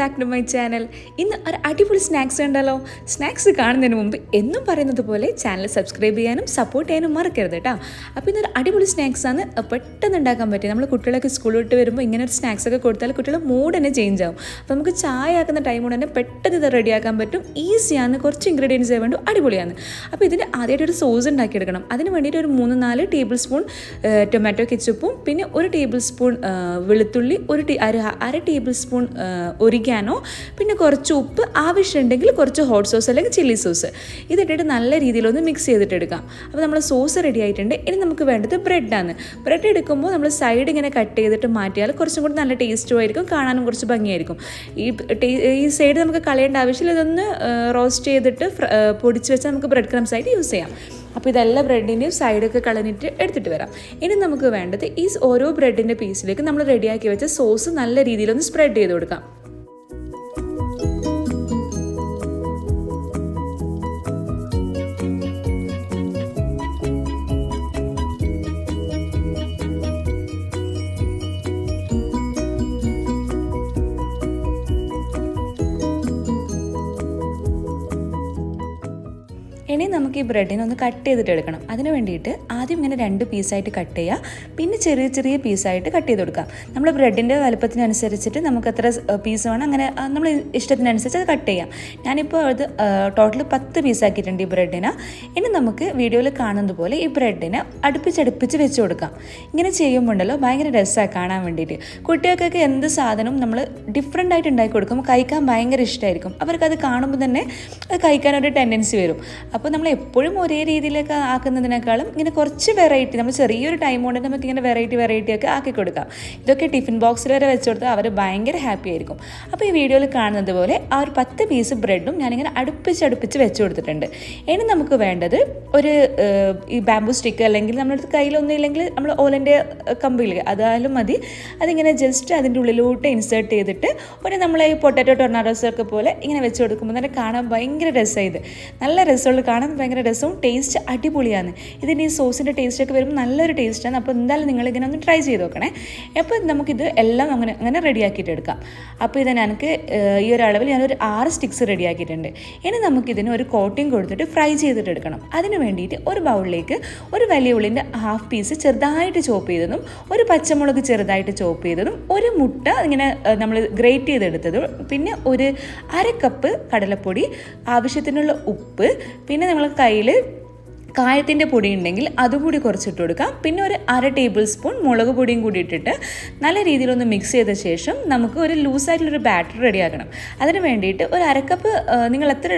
Back to my channel ഇന്ന് ഒരു അടിപൊളി സ്നാക്സ് ഉണ്ടല്ലോ. സ്നാക്സ് കാണുന്നതിന് മുമ്പ് എന്നും പറയുന്നത് പോലെ ചാനൽ സബ്സ്ക്രൈബ് ചെയ്യാനും സപ്പോർട്ട് ചെയ്യാനും മറക്കരുത് കേട്ടോ അപ്പോൾ ഇന്നൊരു അടിപൊളി സ്നാക്സ് ആണ്. പെട്ടെന്ന് ഉണ്ടാക്കാൻ പറ്റും നമ്മൾ കുട്ടികളൊക്കെ സ്കൂൾ വിട്ട് വരുമ്പോൾ ഇങ്ങനെ ഒരു സ്നാക്സ് ഒക്കെ കൊടുത്താൽ കുട്ടികളുടെ മൂഡ് തന്നെ ചേഞ്ച് ആവും. അപ്പോൾ നമുക്ക് ചായ ആക്കുന്ന ടൈം കൊണ്ട് തന്നെ പെട്ടെന്ന് ഇത് റെഡിയാക്കാൻ പറ്റും. ഈസിയാണ് കുറച്ച് ഇൻഗ്രീഡിയൻസ് വേണ്ട. അടിപൊളിയാണ്. അപ്പോൾ ഇതിന് ആദ്യമായിട്ട് ഒരു സോസ് ഉണ്ടാക്കിയെടുക്കണം. അതിന് വേണ്ടിയിട്ട് ഒരു മൂന്ന് നാല് ടേബിൾ സ്പൂൺ ടൊമാറ്റോ കെച്ചപ്പും പിന്നെ ഒരു ടേബിൾ സ്പൂൺ വെളുത്തുള്ളി ഒരു അര ടേബിൾ സ്പൂൺ ഒരിക്കാനോ പിന്നെ കുറച്ച് ഉപ്പ് ആവശ്യമുണ്ടെങ്കിൽ കുറച്ച് ഹോട്ട് സോസ് അല്ലെങ്കിൽ ചില്ലി സോസ് ഇതിട്ടിട്ട് നല്ല രീതിയിലൊന്ന് മിക്സ് ചെയ്തിട്ട് എടുക്കാം അപ്പോൾ നമ്മൾ സോസ് റെഡി ആയിട്ടുണ്ട്. ഇനി നമുക്ക് വേണ്ടത് ബ്രെഡാണ് ബ്രെഡ് എടുക്കുമ്പോൾ നമ്മൾ സൈഡ് ഇങ്ങനെ കട്ട് ചെയ്തിട്ട് മാറ്റിയാൽ കുറച്ചും കൂടി നല്ല ടേസ്റ്റും ആയിരിക്കും കാണാനും കുറച്ച് ഭംഗിയായിരിക്കും. ഈ ഈ സൈഡ് നമുക്ക് കളയേണ്ട ആവശ്യമില്ല. ഇതൊന്ന് റോസ്റ്റ് ചെയ്തിട്ട് പൊടിച്ച് വെച്ചാൽ നമുക്ക് ബ്രെഡ് ക്രംസ് ആയിട്ട് യൂസ് ചെയ്യാം. അപ്പോൾ ഇതെല്ലാം ബ്രെഡിന്റെയും സൈഡൊക്കെ കളഞ്ഞിട്ട് എടുത്തിട്ട് വരാം. ഇനി നമുക്ക് വേണ്ടത് ഈ ഓരോ ബ്രെഡിന്റെ പീസിലേക്ക് നമ്മൾ റെഡിയാക്കി വെച്ച സോസ് നല്ല രീതിയിലൊന്ന് സ്പ്രെഡ് ചെയ്ത് കൊടുക്കാം. ഇനി നമുക്ക് ഈ ബ്രെഡിനെ ഒന്ന് കട്ട് ചെയ്തിട്ട് എടുക്കണം. അതിന് വേണ്ടിയിട്ട് ആദ്യം ഇങ്ങനെ രണ്ട് പീസായിട്ട് കട്ട് ചെയ്യുക പിന്നെ ചെറിയ ചെറിയ പീസായിട്ട് കട്ട് ചെയ്ത് കൊടുക്കാം. നമ്മൾ ബ്രെഡിന്റെ വലുപ്പത്തിനനുസരിച്ചിട്ട് നമുക്ക് എത്ര പീസ് വേണം അങ്ങനെ നമ്മൾ ഇഷ്ടത്തിനനുസരിച്ച് അത് കട്ട് ചെയ്യാം. ഞാനിപ്പോൾ അത് ടോട്ടൽ പത്ത് പീസാക്കിയിട്ടുണ്ട് ഈ ബ്രെഡിനെ ഇനി നമുക്ക് വീഡിയോയിൽ കാണുന്നത് പോലെ ഈ ബ്രെഡിനെ അടുപ്പിച്ചടുപ്പിച്ച് വെച്ച് കൊടുക്കാം. ഇങ്ങനെ ചെയ്യുമ്പോൾ ഉണ്ടല്ലോ ഭയങ്കര രസമാണ് കാണാൻ വേണ്ടിയിട്ട്. കുട്ടികൾക്കൊക്കെ എന്ത് സാധനവും നമ്മൾ ഡിഫറെന്റ് ആയിട്ട് ഉണ്ടാക്കി കൊടുക്കുമ്പോൾ കഴിക്കാൻ ഭയങ്കര ഇഷ്ടമായിരിക്കും അവർക്കത് കാണുമ്പോൾ തന്നെ അത് കഴിക്കാനൊരു ടെൻഡൻസി വരും. അപ്പോൾ നമ്മൾ എപ്പോഴും ഒരേ രീതിയിലൊക്കെ ആക്കുന്നതിനേക്കാളും ഇങ്ങനെ കുറച്ച് വെറൈറ്റി നമ്മൾ ചെറിയൊരു ടൈം കൊണ്ട് നമുക്ക് ഇങ്ങനെ വെറൈറ്റി വെറൈറ്റി ഒക്കെ ആക്കി കൊടുക്കാം. ഇതൊക്കെ ടിഫിൻ ബോക്സിൽ വരെ വെച്ച് കൊടുത്താൽ അവർ ഭയങ്കര ഹാപ്പി ആയിരിക്കും. അപ്പോൾ ഈ വീഡിയോയിൽ കാണുന്നത് പോലെ ആ ഒരു പത്ത് പീസ് ബ്രെഡും ഞാനിങ്ങനെ അടുപ്പിച്ച് അടുപ്പിച്ച് വെച്ച് കൊടുത്തിട്ടുണ്ട്. ഇനി നമുക്ക് വേണ്ടത് ഒരു ഈ ബാംബു സ്റ്റിക്ക് അല്ലെങ്കിൽ നമ്മുടെ അടുത്ത് കയ്യിലൊന്നും ഇല്ലെങ്കിൽ നമ്മൾ ഓലന്റെ കമ്പിൽ അതായാലും മതി. അതിങ്ങനെ ജസ്റ്റ് അതിന്റെ ഉള്ളിലോട്ട് ഇൻസേർട്ട് ചെയ്തിട്ട് ഒരു നമ്മളെ ഈ പൊട്ടാറ്റോ ടൊർണാഡോസൊക്കെ പോലെ ഇങ്ങനെ വെച്ച് കൊടുക്കുമ്പോൾ തന്നെ കാണാൻ ഭയങ്കര രസമാണ് നല്ല രസമുള്ള കാണാൻ ഭയങ്കര രസവും ടേസ്റ്റ് അടിപൊളിയാണ്. ഇതിന്റെ ഈ സോസിന്റെ ടേസ്റ്റ് ഒക്കെ വരുമ്പോൾ നല്ലൊരു ടേസ്റ്റാണ് അപ്പോൾ എന്തായാലും നിങ്ങളിങ്ങനെ ഒന്ന് ട്രൈ ചെയ്ത് നോക്കണേ. അപ്പോൾ നമുക്കിത് എല്ലാം അങ്ങനെ അങ്ങനെ റെഡിയാക്കിയിട്ട് എടുക്കാം. അപ്പോൾ ഇത് എനിക്ക് ഈ ഒരു അളവിൽ ഞാനൊരു ആറ് സ്റ്റിക്സ് റെഡിയാക്കിയിട്ടുണ്ട് ഇനി നമുക്കിതിന് ഒരു കോട്ടിങ് കൊടുത്തിട്ട് ഫ്രൈ ചെയ്തിട്ട് എടുക്കണം. അതിന് വേണ്ടിയിട്ട് ഒരു ബൗളിലേക്ക് ഒരു വലിയ ഉള്ളിന്റെ ഹാഫ് പീസ് ചെറുതായിട്ട് ചോപ്പ് ചെയ്തതും ഒരു പച്ചമുളക് ചെറുതായിട്ട് ചോപ്പ് ചെയ്തതും ഒരു മുട്ട ഇങ്ങനെ നമ്മൾ ഗ്രേറ്റ് ചെയ്തെടുത്തതും പിന്നെ ഒരു അര കപ്പ് കടലപ്പൊടി ആവശ്യത്തിനുള്ള ഉപ്പ് പിന്നെ നമ്മൾ കയ്യിൽ കായത്തിന്റെ പൊടി ഉണ്ടെങ്കിൽ അതും കൂടി കുറച്ചിട്ട് കൊടുക്കാം. പിന്നെ ഒരു അര ടേബിൾ സ്പൂൺ മുളക് പൊടിയും കൂടി ഇട്ടിട്ട് നല്ല രീതിയിലൊന്ന് മിക്സ് ചെയ്ത ശേഷം നമുക്ക് ഒരു ലൂസായിട്ടുള്ളൊരു ബാറ്റർ റെഡിയാക്കണം അതിന് വേണ്ടിയിട്ട് ഒരു അരക്കപ്പ് നിങ്ങൾ എത്ര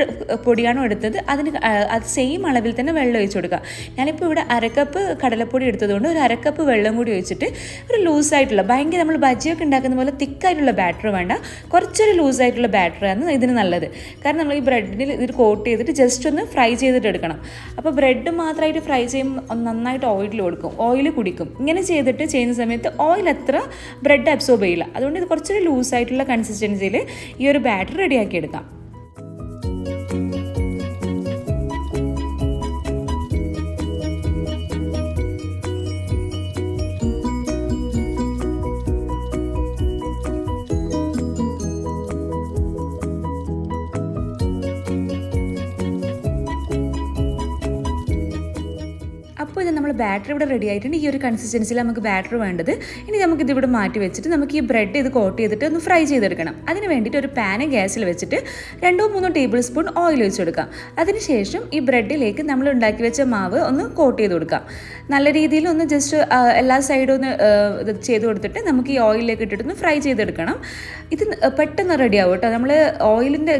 പൊടിയാണോ എടുത്തത് അതിന് അത് സെയിം അളവിൽ തന്നെ വെള്ളം ഒഴിച്ചു കൊടുക്കുക. ഞാനിപ്പോൾ ഇവിടെ അരക്കപ്പ് കടലപ്പൊടി എടുത്തതുകൊണ്ട് ഒരു അരക്കപ്പ് വെള്ളം കൂടി ഒഴിച്ചിട്ട് ഒരു ലൂസായിട്ടുള്ള ഭയങ്കര നമ്മൾ ബജിയൊക്കെ ഉണ്ടാക്കുന്ന പോലെ തിക്കായിട്ടുള്ള ബാറ്റർ വേണ്ട. കുറച്ചൊരു ലൂസായിട്ടുള്ള ബാറ്ററാണ് ഇതിന് നല്ലത്. കാരണം നമ്മൾ ഈ ബ്രെഡിൽ ഇത് കോട്ട് ചെയ്തിട്ട് ജസ്റ്റ് ഒന്ന് ഫ്രൈ ചെയ്തിട്ട് എടുക്കണം. അപ്പോൾ ബ്രെഡ് മാത്രമായിട്ട് ഫ്രൈ ചെയ്യുമ്പോൾ നന്നായിട്ട് ഓയിൽ കൊടുക്കും. ഓയിൽ കുടിക്കും. ഇങ്ങനെ ചെയ്തിട്ട് ചെയ്യുന്ന സമയത്ത് ഓയിൽ അത്ര ബ്രെഡ് അബ്സോർബ് ചെയ്യില്ല. അതുകൊണ്ട് ഇത് കുറച്ചൊരു ലൂസായിട്ടുള്ള കൺസിസ്റ്റൻസിയിൽ ഈ ഒരു ബാറ്റർ റെഡിയാക്കി എടുക്കാം. അപ്പോൾ ഇത് നമ്മൾ ബാറ്ററി ഇവിടെ റെഡി ആയിട്ടുണ്ട്. ഈ ഒരു കൺസിസ്റ്റൻസിയിൽ നമുക്ക് ബാറ്ററി വേണ്ടത്. ഇനി നമുക്ക് ഇത് ഇവിടെ മാറ്റി വെച്ചിട്ട് നമുക്ക് ഈ ബ്രെഡ് ഇത് കോട്ട് ചെയ്തിട്ട് ഒന്ന് ഫ്രൈ ചെയ്തെടുക്കണം. അതിന് വേണ്ടിയിട്ട് ഒരു പാന് ഗ്യാസിൽ വെച്ചിട്ട് രണ്ടോ മൂന്നോ ടേബിൾ സ്പൂൺ ഓയിൽ ഒഴിച്ച് കൊടുക്കാം. അതിനുശേഷം ഈ ബ്രെഡിലേക്ക് നമ്മൾ ഉണ്ടാക്കി വെച്ച മാവ് ഒന്ന് കോട്ട് ചെയ്ത് കൊടുക്കാം. നല്ല രീതിയിൽ ഒന്ന് ജസ്റ്റ് എല്ലാ സൈഡും ഒന്ന് ചെയ്ത് കൊടുത്തിട്ട് നമുക്ക് ഈ ഓയിലിലേക്ക് ഇട്ടിട്ടൊന്ന് ഫ്രൈ ചെയ്തെടുക്കണം. ഇത് പെട്ടെന്ന് റെഡി ആവും കേട്ടോ. നമ്മൾ ഓയിലിന്റെ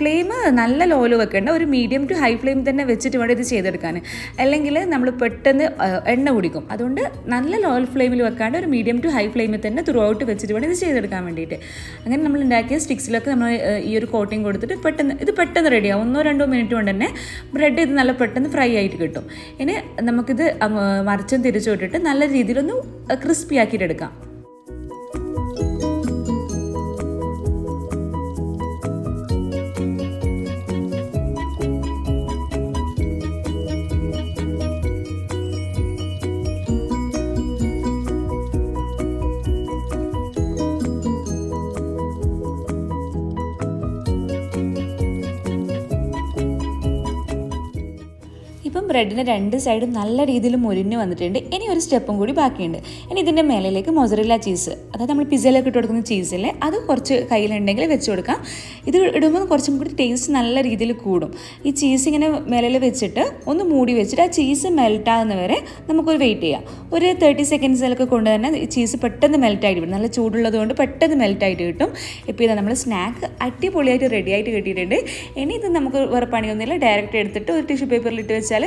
ഫ്ലെയിം നല്ല ലോയിൽ വെക്കേണ്ട ഒരു മീഡിയം ടു ഹൈ ഫ്ലെയിം തന്നെ വെച്ചിട്ട് വേണം ഇത് ചെയ്തെടുക്കാൻ അല്ലെങ്കിൽ നമ്മൾ പെട്ടെന്ന് എണ്ണ കുടിക്കും. അതുകൊണ്ട് നല്ല ലോ ഫ്ലെയിമിൽ വെക്കാണ്ട് ഒരു മീഡിയം ടു ഹൈ ഫ്ലെയിമിൽ തന്നെ ത്രൂ ഔട്ട് വെച്ചിട്ട് വേണം ഇത് ചെയ്തെടുക്കാൻ വേണ്ടിയിട്ട്. അങ്ങനെ നമ്മൾ ഉണ്ടാക്കിയ സ്റ്റിക്സിലൊക്കെ നമ്മൾ ഈ ഒരു കോട്ടിങ് കൊടുത്തിട്ട് പെട്ടെന്ന് ഇത് പെട്ടെന്ന് റെഡിയാവും ഒന്നോ രണ്ടോ മിനിറ്റ് കൊണ്ട് തന്നെ ബ്രെഡ് ഇത് നല്ല പെട്ടെന്ന് ഫ്രൈ ആയിട്ട് കിട്ടും. ഇനി നമുക്കിത് മറിച്ചും തിരിച്ചു വിട്ടിട്ട് നല്ല രീതിയിലൊന്ന് ക്രിസ്പി ആക്കിയിട്ട് ഇപ്പം ബ്രെഡിന്റെ രണ്ട് സൈഡും നല്ല രീതിയിൽ മുരിഞ്ഞ് വന്നിട്ടുണ്ട്. ഇനി ഒരു സ്റ്റെപ്പും കൂടി ബാക്കിയുണ്ട്. ഇനി ഇതിന്റെ മേലയിലേക്ക് മൊസറില്ല ചീസ്. അതായത് നമ്മൾ പിസയിലൊക്കെ ഇട്ട് കൊടുക്കുന്ന ചീസില്ലേ അത് കുറച്ച് കയ്യിലുണ്ടെങ്കിൽ വെച്ച് കൊടുക്കാം. ഇത് ഇടുമ്പോൾ കുറച്ചും കൂടി ടേസ്റ്റ് നല്ല രീതിയിൽ കൂടും. ഈ ചീസ് ഇങ്ങനെ മേലയിൽ വെച്ചിട്ട് ഒന്ന് മൂടി വെച്ചിട്ട് ആ ചീസ് മെൽറ്റ് ആകുന്ന വരെ നമുക്കൊരു വെയിറ്റ് ചെയ്യാം. ഒരു തേർട്ടി സെക്കൻഡ്സിലൊക്കെ കൊണ്ട് തന്നെ ഈ ചീസ് പെട്ടെന്ന് മെൽറ്റായിട്ട് കിട്ടും. നല്ല ചൂടുള്ളത് കൊണ്ട് പെട്ടെന്ന് മെൽറ്റായിട്ട് കിട്ടും. ഇപ്പോൾ ഇതാ നമ്മൾ സ്നാക്ക് അടിപൊളിയായിട്ട് റെഡിയായിട്ട് കിട്ടിയിട്ടുണ്ട്. ഇനി ഇത് നമുക്ക് വേറെ പണിയൊന്നുമില്ല. ഡയറക്റ്റ് എടുത്തിട്ട് ഒരു ടിഷ്യൂ പേപ്പറിൽ ഇട്ട് വെച്ചാൽ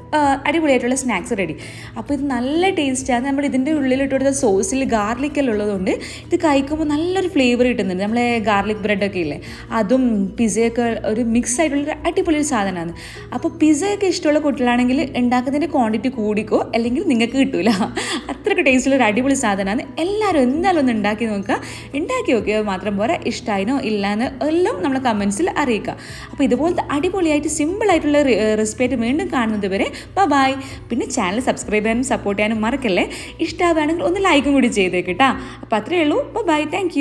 അടിപൊളിയായിട്ടുള്ള സ്നാക്സ് റെഡി. അപ്പോൾ ഇത് നല്ല ടേസ്റ്റാണ്. നമ്മൾ ഇതിന്റെ ഉള്ളിലിട്ട് കൊടുത്ത സോസിൽ ഗാർലിക്കെല്ലാം ഉള്ളതുകൊണ്ട് ഇത് കഴിക്കുമ്പോൾ നല്ലൊരു ഫ്ലേവർ കിട്ടുന്നുണ്ട്. നമ്മളെ ഗാർലിക് ബ്രെഡൊക്കെ ഇല്ലേ? അതും പിസയൊക്കെ ഒരു മിക്സ് ആയിട്ടുള്ള അടിപൊളി ഒരു സാധനമാണ്. അപ്പോൾ പിസയൊക്കെ ഇഷ്ടമുള്ള കുട്ടികളാണെങ്കിൽ ഉണ്ടാക്കുന്നതിന്റെ ക്വാണ്ടിറ്റി കൂടിക്കോ? അല്ലെങ്കിൽ നിങ്ങൾക്ക് കിട്ടൂല. അത്രയ്ക്ക് ടേസ്റ്റുള്ള ഒരു അടിപൊളി സാധനമാണ്. എല്ലാവരും എന്തായാലും ഒന്ന് ഉണ്ടാക്കി നോക്കുക. ഉണ്ടാക്കി നോക്കിയോ മാത്രം പോരാ. ഇഷ്ടമായിനോ ഇല്ലാന്ന് എല്ലാം നമ്മളെ കമൻസിൽ അറിയിക്കുക. അപ്പോൾ ഇതുപോലത്തെ അടിപൊളിയായിട്ട് സിമ്പിളായിട്ടുള്ള റെസിപ്പി ആയിട്ട് വീണ്ടും കാണുന്നത് വരെ ബൈ പിന്നെ ചാനൽ സബ്സ്ക്രൈബ് ചെയ്യാനും സപ്പോർട്ട് ചെയ്യാനും മറക്കല്ലേ? ഇഷ്ടമാവുകയാണെങ്കിൽ ഒന്ന് ലൈക്കും കൂടി ചെയ്തേക്ക് കേട്ടോ അപ്പോൾ അത്രയേ ഉള്ളൂ. Bye thank